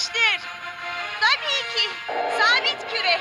Değiştir. Tabii ki. Sabit küre.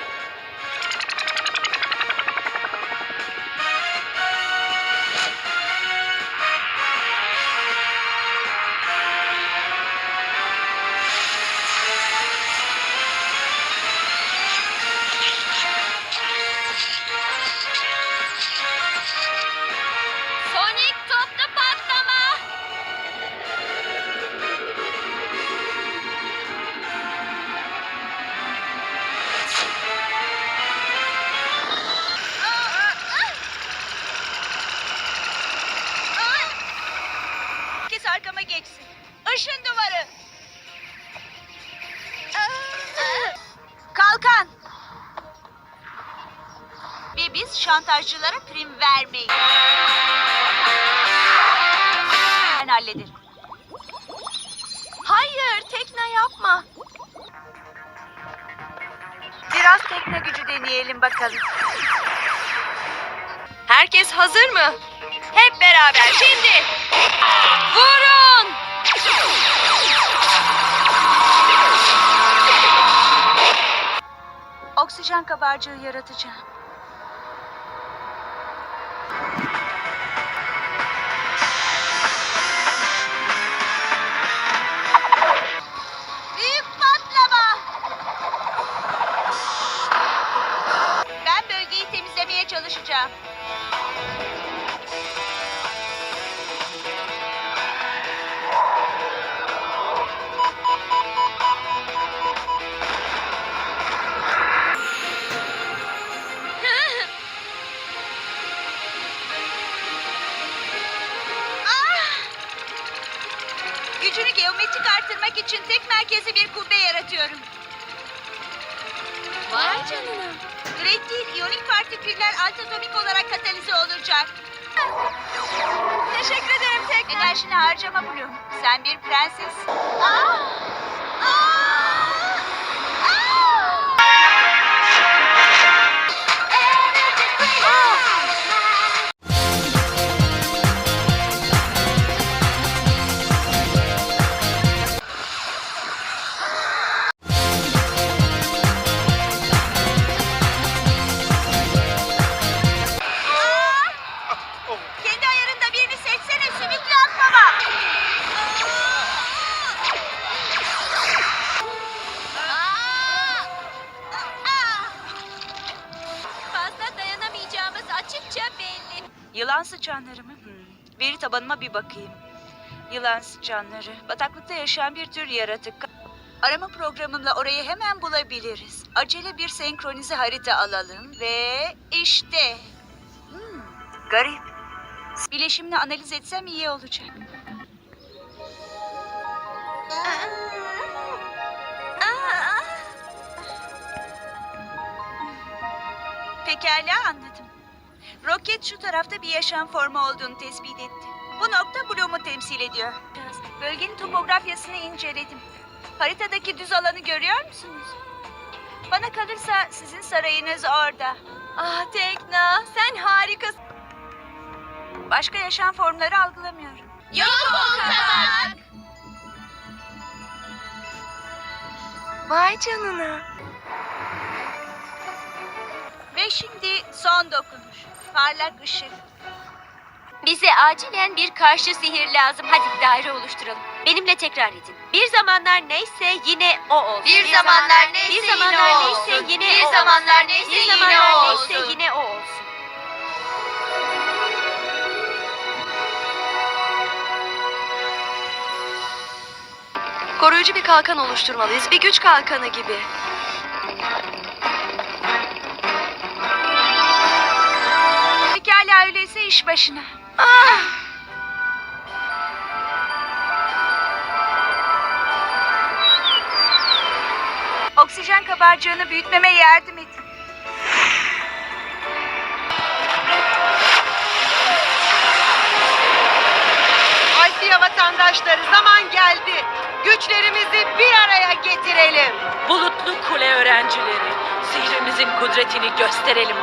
Işın duvarı. Kalkan. Ve biz şantajcılara prim vermeyiz. Ben hallederim. Hayır, tekne yapma. Biraz tekne gücü deneyelim bakalım. Herkes hazır mı? Hep beraber şimdi. Vurun! Oksijen kabarcığı yaratacağım. Gücünü geometrik arttırmak için tek merkezi bir kubbe yaratıyorum. Vay canına. Great değil, iyonik partiküller altatomik olarak katalize olacak. Teşekkür ederim tekne. Enerjini harcama Bloom. Sen bir prenses. Ah! Kendi ayarında birini seçsene sümüklü akbaba. Fazla dayanamayacağımız açıkça belli. Yılan sıçanları mı? Hmm. Veri tabanıma bir bakayım. Yılan sıçanları. Bataklıkta yaşayan bir tür yaratık. Arama programımla orayı hemen bulabiliriz. Acele bir senkronize harita alalım ve işte. Hmm, garip. Bileşimini analiz etsem iyi olacak. Pekala anladım. Roket şu tarafta bir yaşam formu olduğunu tespit etti. Bu nokta Bloom'u temsil ediyor. Bölgenin topografyasını inceledim. Haritadaki düz alanı görüyor musunuz? Bana kalırsa sizin sarayınız orada. Ah Tekna sen. Başka yaşam formları algılamıyorum. Yok ol kabak. Vay canına. Ve şimdi son dokunuş. Parlak ışık. Bize acilen bir karşı sihir lazım. Hadi daire oluşturalım. Benimle tekrar edin. Bir zamanlar neyse yine o olsun. Bir zamanlar neyse bir yine zamanlar o neyse olsun. yine Bir o zamanlar neyse bir yine zamanlar o neyse olsun. yine o olsun. Koruyucu bir kalkan oluşturmalıyız. Bir güç kalkanı gibi. Pekala öyleyse iş başına. Ah! Oksijen kabarcığını büyütmeme yardım edin. Aysiya vatandaşları zaman geldi. Güçlerimizi bir araya getirelim. Bulutlu kule öğrencileri, sihrimizin kudretini gösterelim.